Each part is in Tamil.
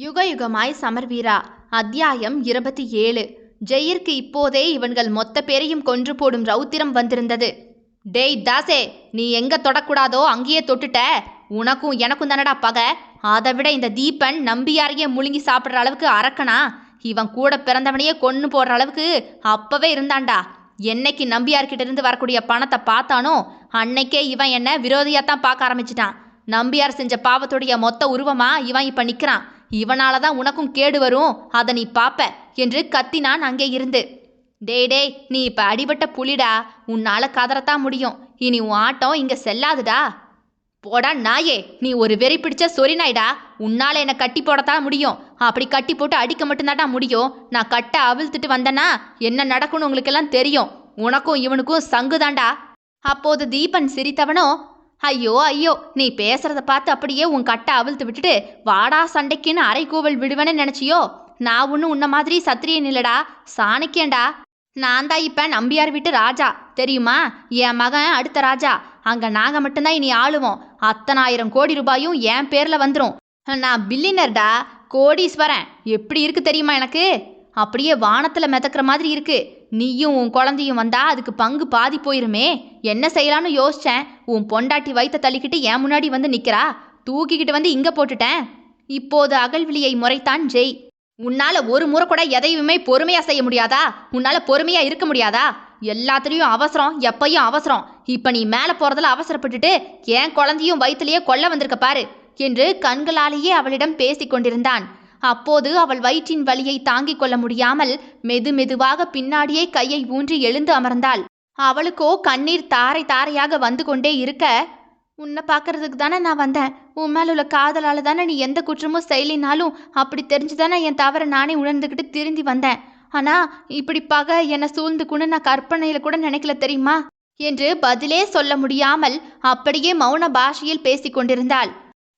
யுக யுகமாய் சமர்வீரா. அத்தியாயம் இருபத்தி ஏழு. ஜெயிற்கு இப்போதே இவன்கள் மொத்த பேரையும் கொன்று போடும் ரௌத்திரம் வந்திருந்தது. டேய் தாசே நீ எங்க தொடக்கூடாதோ அங்கேயே தொட்டுட்ட. உனக்கும் எனக்கும் தானடா பகை. அதை விட இந்த தீபன் நம்பியாரையே முழுங்கி சாப்பிட்ற அளவுக்கு அரக்கனா? இவன் கூட பிறந்தவனையே கொன்னு போடுற அளவுக்கு அப்பவே இருந்தான்டா. என்னைக்கு நம்பியார்கிட்ட இருந்து வரக்கூடிய பணத்தை பார்த்தானோ அன்னைக்கே இவன் என்ன விரோதியாத்தான் பார்க்க ஆரம்பிச்சிட்டான். நம்பியார் செஞ்ச பாவத்துடைய மொத்த உருவமா இவன் இப்ப நிக்கிறான். இவனால தான் உனக்கும் கேடு வரும். அதை நீ பாப்ப என்று கத்தினான் அங்கே இருந்து. டேய் டேய் நீ இப்ப அடிபட்ட புலிடா. உன்னால கதறத்தான் முடியும். இனி உன் ஆட்டம் இங்க செல்லாதுடா. போடா நாயே நீ ஒரு வெறி பிடிச்ச சொறி நாய்டா. உன்னால என்னை கட்டி போடத்தான் முடியும். அப்படி கட்டி போட்டு அடிக்க மட்டும்தான்டா முடியும். நான் கட்ட அவிழ்த்துட்டு வந்தேன்னா என்ன நடக்கும்னு உங்களுக்கெல்லாம் தெரியும். உனக்கும் இவனுக்கும் சங்குதான்டா. அப்போது தீபன் சிரித்தவனோ ஐயோ ஐயோ நீ பேசுறத பார்த்து அப்படியே உன் கட்டை அவிழ்த்து விட்டுட்டு வாடா சண்டைக்குன்னு அரைக்கூவல் விடுவேன்னு நினைச்சியோ? நான் ஒன்றும் உன்ன மாதிரி சத்திரியன் இல்லடா சாணக்கியன்டா. நான் தான் இப்போ நம்பியார் வீட்டு ராஜா தெரியுமா? என் மகன் அடுத்த ராஜா. அங்கே நாங்கள் மட்டும்தான் இனி ஆளுவோம். அத்தனாயிரம் கோடி ரூபாயும் என் பேரில் வந்துடும் நான் பில்லினர்டா கோடீஸ்வரன். எப்படி இருக்கு தெரியுமா எனக்கு? அப்படியே வானத்தில் மிதக்கிற மாதிரி இருக்குது நீயும் உன் குழந்தையும் வந்தா அதுக்கு பங்கு பாதி போயிருமே. என்ன செய்யலாம்னு யோசிச்சேன். உன் பொண்டாட்டி வயித்த தள்ளிக்கிட்டு என் முன்னாடி வந்து நிக்கிறா. தூக்கிக்கிட்டு வந்து இங்க போட்டுட்டேன். இப்போது அகல்விழியை முறைத்தான் ஜெய். உன்னால ஒரு முறை கூட எதையுமே பொறுமையா செய்ய முடியாதா? உன்னால பொறுமையா இருக்க முடியாதா? எல்லாத்துலேயும் அவசரம் எப்பயும் அவசரம். இப்ப நீ மேல போறதுல அவசரப்பட்டுட்டு என் குழந்தையும் வயிற்றுலயே கொல்ல வந்திருக்க பாரு என்று கண்களாலேயே அவளிடம் பேசிக் கொண்டிருந்தான். அப்போது அவள் வயிற்றின் வலியை தாங்கிக் கொள்ள முடியாமல் மெது மெதுவாக பின்னாடியே கையை ஊன்றி எழுந்து அமர்ந்தாள். அவளுக்கோ கண்ணீர் தாரை தாரையாக வந்து கொண்டே இருக்க உன்னை பார்க்கறதுக்கு தானே நான் வந்தேன். உன் மேல உள்ள காதலால தானே நீ எந்த குற்றமும் செய்யலினாலும் அப்படி தெரிஞ்சுதானே என் தவறை நானே உணர்ந்துக்கிட்டு திரும்பி வந்தேன். ஆனா இப்படி பகை என்னை சூழ்ந்துக்குன்னு நான் கற்பனையில கூட நினைக்கல தெரியுமா? என்று பதிலே சொல்ல முடியாமல் அப்படியே மௌன பாஷையில் பேசிக்கொண்டிருந்தாள்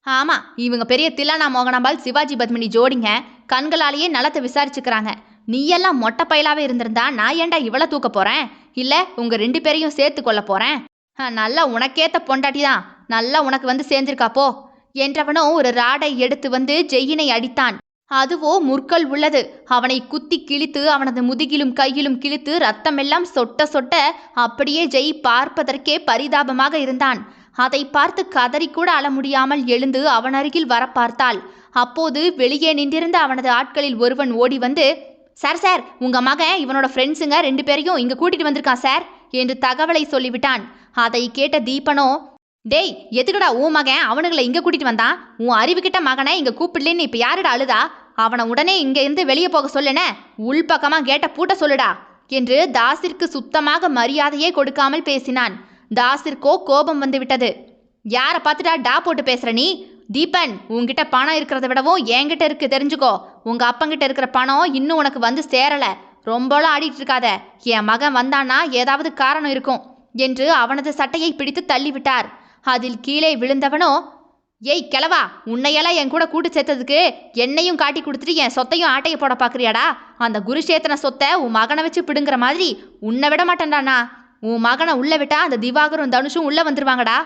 ஆமாம் ஆமா இவங்க பெரிய தில்லானா மோகனாம்பால் சிவாஜி பத்மினி ஜோடிங்க. கண்களாலேயே நலத்தை விசாரிச்சுக்கிறாங்க. நீயெல்லாம் மொட்டை பயலாவே இருந்திருந்தா நான் ஏன்டா இவ்வளோ தூக்க போறேன்? இல்ல உங்க ரெண்டு பேரையும் சேர்த்து கொள்ள போறேன்? ஆ, நல்லா உனக்கேத்த பொண்டாட்டி தான். நல்லா உனக்கு வந்து சேர்ந்திருக்காப்போ என்றவனோ ஒரு ராடை எடுத்து வந்து ஜெயினை அடித்தான். அதுவோ முற்கள் உள்ளது. அவனை குத்தி கிழித்து அவனது முதுகிலும் கையிலும் கிழித்து ரத்தமெல்லாம் சொட்ட சொட்ட அப்படியே ஜெய் பார்ப்பதற்கே பரிதாபமாக இருந்தான். அதை பார்த்து கதறிக்கூட அழ முடியாமல் எழுந்து அவன் அருகில் வர பார்த்தாள் அப்போது வெளியே நின்றிருந்த அவனது ஆட்களில் ஒருவன் ஓடி வந்து சார் சார் உங்க மகன் இவனோட ஃப்ரெண்ட்ஸுங்க ரெண்டு பேரையும் இங்க கூட்டிட்டு வந்திருக்கான் சார் என்று தகவலை சொல்லிவிட்டான். அதை கேட்ட தீபனோ டேய் எதுக்குடா உன் மகன் அவனுங்களை இங்க கூட்டிட்டு வந்தான்? உன் அறிவுகிட்ட மகனை இங்க கூப்பிடலன்னு இப்ப யாருடா அழுதா? அவனை உடனே இங்க இருந்து வெளியே போக சொல்லுன? உள்பக்கமா கேட்ட பூட்ட சொல்லுடா என்று தாசிற்கு சுத்தமாக மரியாதையே கொடுக்காமல் பேசினான். தாசிற்கோ கோபம் வந்துவிட்டது. யாரை பார்த்துட்டா டா போட்டு பேசுற நீ? தீபன் உங்ககிட்ட பணம் இருக்கிறத விடவும் என்கிட்ட இருக்கு தெரிஞ்சுக்கோ. உங்க அப்பங்கிட்ட இருக்கிற பணம் இன்னும் உனக்கு வந்து சேரல. ரொம்பலாம் ஆடிட்டு இருக்காத. என் மகன் வந்தானா ஏதாவது காரணம் இருக்கும் என்று அவனது சட்டையை பிடித்து தள்ளிவிட்டார். அதில் கீழே விழுந்தவனோ ஏய் கிளவா உன்னையெல்லாம் என் கூட கூட்டு சேர்த்ததுக்கு என்னையும் காட்டி கொடுத்துட்டு என் சொத்தையும் ஆட்டையை போட பார்க்குறியாடா? அந்த குருஷேத்தன சொத்தை உன் மகனை வச்சு பிடுங்குற மாதிரி உன்னை விட மாட்டேன்டாண்ணா உன் மகனை உள்ள விட்டா அந்த திவாகரும் தனுஷும் உள்ள வந்துருவாங்கடா.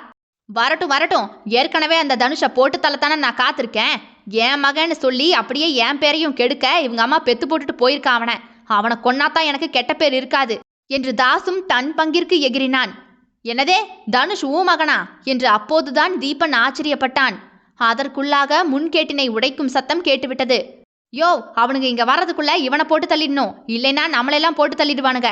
வரட்டும் வரட்டும். ஏற்கனவே அந்த தனுஷை போட்டு தள்ளத்தானே நான் காத்திருக்கேன். என் மகன்னு சொல்லி அப்படியே என் பேரையும் கெடுக்க இவங்க அம்மா பெத்து போட்டுட்டு போயிருக்கா அவனை. அவனை கொன்னாதான் எனக்கு கெட்ட பேர் இருக்காது என்று தாசும் தன் பங்கிற்கு எகிறினான். என்னதே தனுஷ் ஊ மகனா? என்று அப்போதுதான் தீபன் ஆச்சரியப்பட்டான். அதற்குள்ளாக முன்கேட்டினை உடைக்கும் சத்தம் கேட்டுவிட்டது. யோ அவனுங்க இங்க வர்றதுக்குள்ள இவனை போட்டு தள்ளிடணும். இல்லைன்னா நம்மளெல்லாம் போட்டு தள்ளிடுவானுங்க.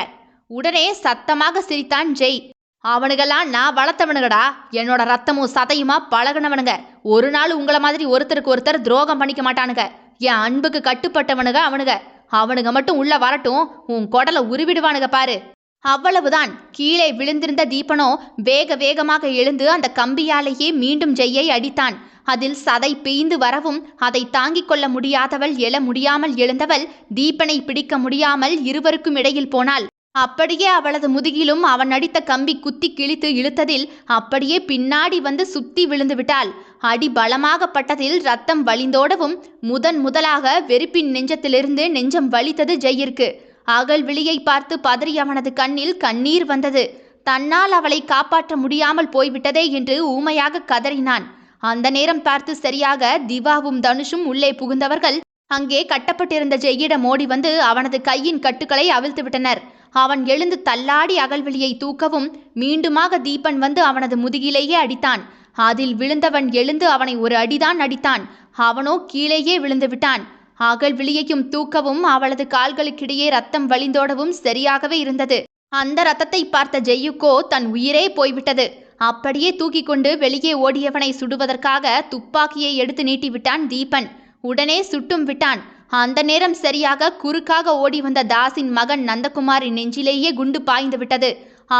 உடனே சத்தமாக சிரித்தான் ஜெய். அவனுங்கெல்லாம் நான் வளர்த்தவனுங்கடா. என்னோட ரத்தமும் சதையுமா பழகுனவனுங்க. ஒரு நாள் உங்கள மாதிரி ஒருத்தருக்கு ஒருத்தர் துரோகம் பண்ணிக்க மாட்டானுங்க. என் அன்புக்கு கட்டுப்பட்டவனுங்க அவனுங்க. அவனுங்க மட்டும் உள்ள வரட்டும். உன் குடலை உருவிடுவானுங்க பாரு. அவ்வளவுதான். கீழே விழுந்திருந்த தீபனோ வேக வேகமாக எழுந்து அந்த கம்பியாலேயே மீண்டும் ஜெய்யை அடித்தான். அதில் சதை பெய்ந்து வரவும் அதை தாங்கிக் கொள்ள முடியாதவள் எழ முடியாமல் எழுந்தவள் தீபனை பிடிக்க முடியாமல் இருவருக்கும் இடையில் போனாள். அப்படியே அவளது முதுகிலும் அவன் அடித்த கம்பி குத்தி கிழித்து இழுத்ததில் அப்படியே பின்னாடி வந்து சுத்தி விழுந்து விட்டாள். அடி பலமாக பட்டதில் ரத்தம் வழிந்தோடவும் முதன் முதலாக வெறுப்பின் நெஞ்சத்திலிருந்து நெஞ்சம் வலித்தது ஜெயிற்கு. அகல் விழியை பார்த்து பதறி அவனது கண்ணில் கண்ணீர் வந்தது. தன்னால் அவளை காப்பாற்ற முடியாமல் போய்விட்டதே என்று ஊமையாக கதறினான். அந்த நேரம் பார்த்து சரியாக திவாவும் தனுஷும் உள்ளே புகுந்தவர்கள் அங்கே கட்டப்பட்டிருந்த ஜெய்யிடம் ஓடி வந்து அவனது கையின் கட்டுக்களை அவிழ்த்து விட்டனர் அவன் எழுந்து தள்ளாடி அகல்விழியை தூக்கவும் மீண்டுமாக தீபன் வந்து அவனது முதுகிலேயே அடித்தான். அதில் விழுந்தவன் எழுந்து அவனை ஒரு அடிதான் அடித்தான். அவனோ கீழேயே விழுந்து விட்டான். அகல்விழியையும் தூக்கவும் அவளது கால்களுக்கிடையே ரத்தம் வழிந்தோடவும் சரியாகவே இருந்தது. அந்த ரத்தத்தை பார்த்த ஜெய்யுக்கோ தன் உயிரே போய்விட்டது. அப்படியே தூக்கி கொண்டு வெளியே ஓடியவனை சுடுவதற்காக துப்பாக்கியை எடுத்து நீட்டிவிட்டான் தீபன். உடனே சுட்டும் விட்டான். அந்த நேரம் சரியாக குறுக்காக ஓடி வந்த தாஸின் மகன் நந்தகுமாரின் நெஞ்சிலேயே குண்டு பாய்ந்து விட்டது.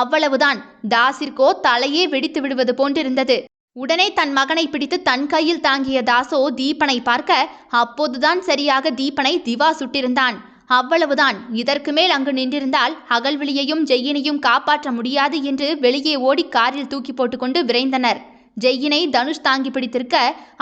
அவ்வளவுதான். தாஸிற்கோ தலையே வெடித்து விடுவது போன்றிருந்தது. உடனே தன் மகனை பிடித்து தன் கையில் தாங்கிய தாசோ தீபனை பார்க்க அப்போதுதான் சரியாக தீபனை திவா சுட்டிருந்தான். அவ்வளவுதான். இதற்கு மேல் அங்கு நின்றிருந்தால் அகல்விழியையும் ஜெய்யினையும் காப்பாற்ற முடியாது என்று வெளியே ஓடி காரில் தூக்கி போட்டுக்கொண்டு விரைந்தனர். ஜெய்யினை தனுஷ் தாங்கி பிடித்திருக்க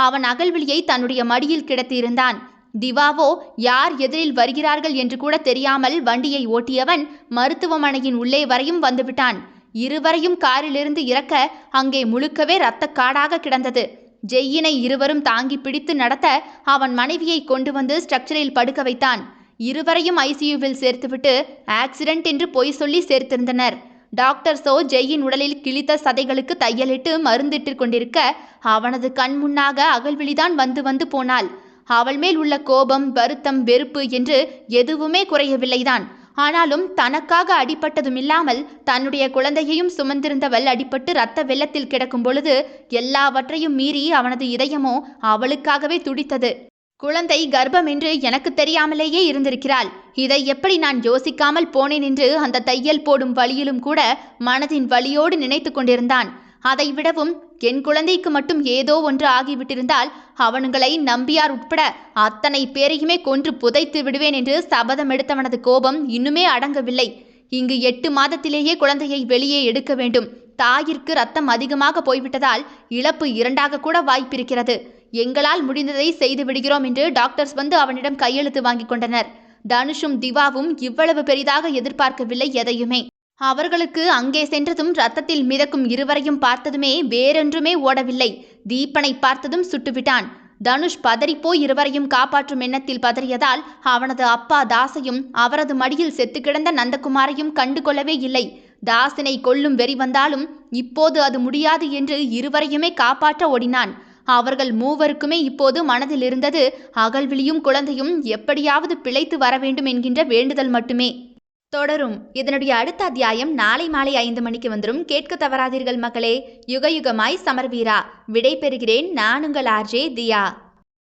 அவன் அகல்விழியை தன்னுடைய மடியில் கிடத்தியிருந்தான். திவாவோ யார் எதிரில் வருகிறார்கள் என்று கூட தெரியாமல் வண்டியை ஓட்டியவன் மருத்துவமனையின் உள்ளே வரையும் வந்துவிட்டான். இருவரையும் காரிலிருந்து இறக்க அங்கே முழுக்கவே இரத்தக் காடாக கிடந்தது. ஜெய்யினை இருவரும் தாங்கி பிடித்து நடத்த அவன் மனைவியை கொண்டு வந்து ஸ்ட்ரக்சரில் படுக்க வைத்தான். இருவரையும் ஐசியூவில் சேர்த்துவிட்டு ஆக்சிடென்ட் என்று பொய் சொல்லி சேர்த்திருந்தனர். டாக்டர்ஸோ ஜெய்யின் உடலில் கிழித்த சதைகளுக்கு தையலிட்டு மருந்திட்டு கொண்டிருக்க அவனது கண் முன்னாக அகல்விழிதான் வந்து வந்து போனாள். அவள் மேல் உள்ள கோபம் வருத்தம் வெறுப்பு என்று எதுவுமே குறையவில்லைதான். ஆனாலும் தனக்காக அடிபட்டதும் இல்லாமல் தன்னுடைய குழந்தையையும் சுமந்திருந்தவள் அடிபட்டு இரத்த வெள்ளத்தில் கிடக்கும் பொழுது எல்லாவற்றையும் மீறி அவனது இதயமோ அவளுக்காகவே துடித்தது. குழந்தை கர்ப்பம் என்று எனக்கு தெரியாமலேயே இருந்திருக்கிறாள். இதை எப்படி நான் யோசிக்காமல் போனேன் என்று அந்த தையல் போடும் வழியிலும் கூட மனதின் வழியோடு நினைத்து கொண்டிருந்தான். அதை விடவும் என் குழந்தைக்கு மட்டும் ஏதோ ஒன்று ஆகிவிட்டிருந்தால் அவனுங்களை நம்பியார் உட்பட அத்தனை பேரையுமே கொன்று புதைத்து விடுவேன் என்று சபதம் எடுத்தவனது கோபம் இன்னுமே அடங்கவில்லை. இங்கு எட்டு மாதத்திலேயே குழந்தையை வெளியே எடுக்க வேண்டும். தாயிற்கு ரத்தம் அதிகமாக போய்விட்டதால் இழப்பு இரண்டாக கூட வாய்ப்பிருக்கிறது. எங்களால் முடிந்ததை செய்து விடுகிறோம் என்று டாக்டர்ஸ் வந்து அவனிடம் கையெழுத்து வாங்கிக் கொண்டனர். தனுஷும் திவாவும் இவ்வளவு பெரிதாக எதிர்பார்க்கவில்லை எதையுமே. அவர்களுக்கு அங்கே சென்றதும் ரத்தத்தில் மிதக்கும் இருவரையும் பார்த்ததுமே வேறொன்றுமே ஓடவில்லை. தீபனை பார்த்ததும் சுட்டுவிட்டான். தனுஷ் பதறிப்போய் இருவரையும் காப்பாற்றும் எண்ணத்தில் பதறியதால் அவனது அப்பா தாசையும் அவரது மடியில் செத்து கிடந்த நந்தகுமாரையும் கண்டு கொள்ளவே இல்லை. தாசினை கொல்லும் வெறி வந்தாலும் இப்போது அது முடியாது என்று இருவரையுமே காப்பாற்ற ஓடினான். அவர்கள் மூவருக்குமே இப்போது மனதில் இருந்தது அகல்விழியும் குழந்தையும் எப்படியாவது பிழைத்து வர வேண்டும் என்கின்ற வேண்டுதல் மட்டுமே. தொடரும். இதனுடைய அடுத்த அத்தியாயம் நாளை மாலை ஐந்து மணிக்கு வந்துடும் கேட்க தவறாதீர்கள் மக்களே. யுக யுகமாய் சமர்வீரா. விடை பெறுகிறேன் நான் உங்கள் ஆர்ஜே தியா.